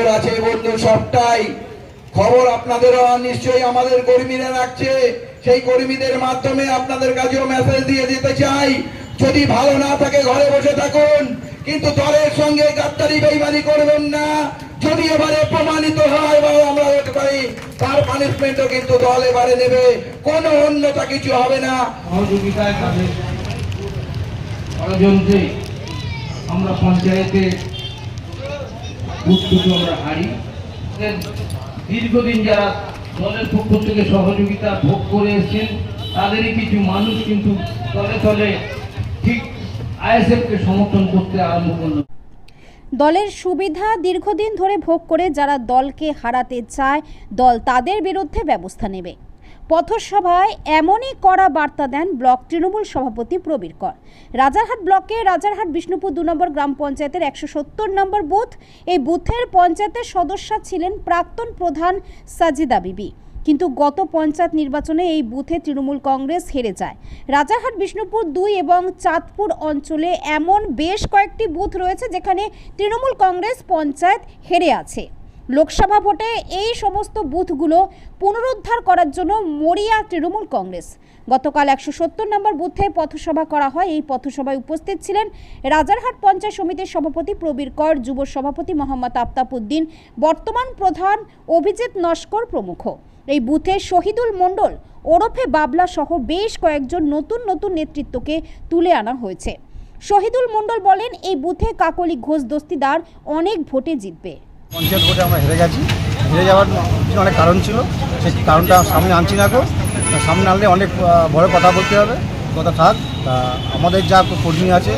আছে বন্ধু সবটাই। খবর আপনাদেরও নিশ্চয়ই আমাদের কর্মীরা রাখছে। সেই কর্মীদের মাধ্যমে আপনাদের কাছেও মেসেজ দিয়ে দিতে চাই। যদি ভালো না থাকে ঘরে বসে থাকুন। কিন্তু দলের সঙ্গে গাদ্দারি বেইমানি করবেন না। যদি এবারে প্রমাণিত হয় বা আমরা হতে পারি। তার পানিশমেন্টও কিন্তু দল এবারে নেবে। কোনো অন্যতা কিছু হবে না। সহযোগিতায় আমরা পঞ্চায়েতে দীর্ঘদিন যারা দলের পক্ষ থেকে সহযোগিতা ভোগ করে তাদেরই কিছু মানুষ কিন্তু ঠিক আইএসএফকে সমর্থন করতে আরম্ভ করল। দলের সুবিধা দীর্ঘদিন ধরে ভোগ করে যারা দলকে হারাতে চায়, দল তাদের বিরুদ্ধে ব্যবস্থা নেবে। পথসভায় এমনই কড়া বার্তা দেন ব্লক তৃণমূল সভাপতি প্রবীর কর। রাজারহাট ব্লকে রাজারহাট বিষ্ণুপুর দু নম্বর গ্রাম পঞ্চায়েতের একশো সত্তর নম্বর বুথ, এই বুথের পঞ্চায়েতের সদস্যা ছিলেন প্রাক্তন প্রধান সাজিদা বিবি। কিন্তু গত পঞ্চায়েত নির্বাচনে এই বুথে তৃণমূল কংগ্রেস হেরে যায়। রাজারহাট বিষ্ণুপুর দুই এবং চাঁদপুর অঞ্চলে এমন বেশ কয়েকটি বুথ রয়েছে যেখানে তৃণমূল কংগ্রেস পঞ্চায়েত হেরে আছে। লোকসভা ভোটে এই সমস্ত বুথগুলো পুনরুদ্ধার করার জন্য মরিয়া তৃণমূল কংগ্রেস। গতকাল একশো সত্তর নম্বর বুথে পথসভা করা হয়। এই পথসভায় উপস্থিত ছিলেন রাজারহাট পঞ্চায়েত সমিতির সভাপতি প্রবীর কর, যুব সভাপতি মোহাম্মদ আফতাবউদ্দিন, বর্তমান প্রধান অভিজিৎ নস্কর প্রমুখ। এই বুথে শহীদুল মণ্ডল, ওরফে বাবলা সহ বেশ কয়েকজন নতুন নতুন নেতৃত্বকে তুলে আনা হয়েছে। শহীদুল মণ্ডল বলেন, এই বুথে কাকলি ঘোষ দস্তিদার অনেক ভোটে জিতবে। পঞ্চায়েত ভোটে আমরা হেরে গেছি। হেরে যাওয়ার অনেক কারণ ছিল। সেই কারণটা সামনে আনছি না গো। সামনে আনলে অনেক বড় কথা বলতে হবে। কথা থাক। তা আমাদের যা কর্মী আছে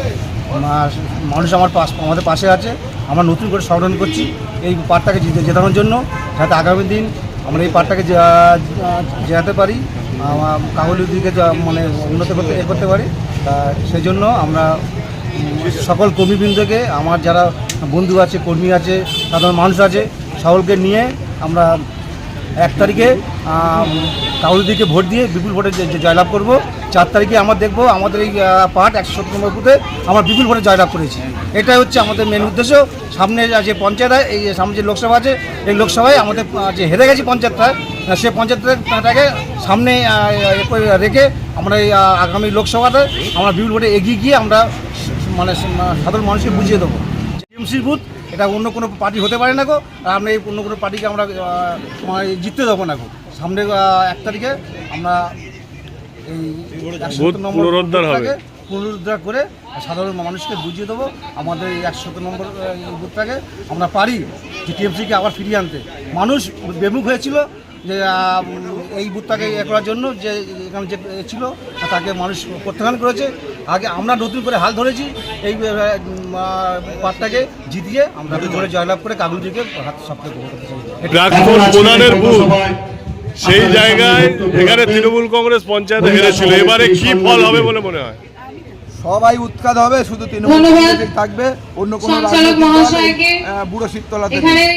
মানুষ আমার পাশ, আমাদের পাশে আছে। আমরা নতুন করে সংগঠন করছি। এই পার্টটাকে জিতে, জেতানোর জন্য। যাতে আগামী দিন আমরা এই পার্টটাকে জে- জেতাতে পারি আমার দিকে মানে উন্নত করতে করতে পারি। তা সেই জন্য আমরা সকল কর্মীবৃন্দকে, আমার যারা বন্ধু আছে, কর্মী আছে, সাধারণ মানুষ আছে, সকলকে নিয়ে আমরা এক তারিখে কাউরিদিকে ভোট দিয়ে বিপুল ভোটে জয়লাভ করব। চার তারিখে আমরা দেখব আমাদের এই পার্ট একশো সত্তর নম্বর বুথে আমরা বিপুল ভোটে জয়লাভ করেছি। এটাই হচ্ছে আমাদের মেন উদ্দেশ্য। সামনে যে পঞ্চায়েত এই সামনে যে লোকসভা আছে, এই লোকসভায় আমাদের যে হেরে গেছি পঞ্চায়েতটা সে পঞ্চায়েতটাকে সামনে রেখে আমরা এই আগামী লোকসভাতে আমরা বিপুল ভোটে এগিয়ে গিয়ে আমরা মানে সাধারণ মানুষকে বুঝিয়ে দেবো। TMC booth? এটা অন্য কোনো পার্টি হতে পারে না গো। আর আমরা এই অন্য কোনো পার্টিকে আমরা মানে জিততে দেবো না গো। সামনে এক তারিখে আমরা এই পুনরুদ্ধার হবে। পুনরুদ্ধার করে সাধারণ মানুষকে বুঝিয়ে দেবো আমাদের এই একশো নম্বর এই বুথটাকে। আমরা পারি যে টিএমসিকে আবার ফিরিয়ে আনতে। মানুষ বেমুখ হয়েছিল যে এই বুথটাকে ইয়ে করার জন্য যে এখানে যে ছিল তাকে মানুষ প্রত্যাখ্যান করেছে। আগে আমরা নতুন করে হাল ধরেছি এই পার্টটাকে জিতিয়ে আমরা ধরে জয়লাভ করে কাগজটিকে হাত সবকে গ্রহণ করতে চাই। সেই জায়গায় এখানে তৃণমূল কংগ্রেস পঞ্চায়েত হেরেছিল এবারে কি ফল হবে বলে মনে হয়? সবাই উৎখাত হবে শুধু তৃণমূল। থাকবে অন্য কোনো বুড়ো শীততলা থেকে এখানে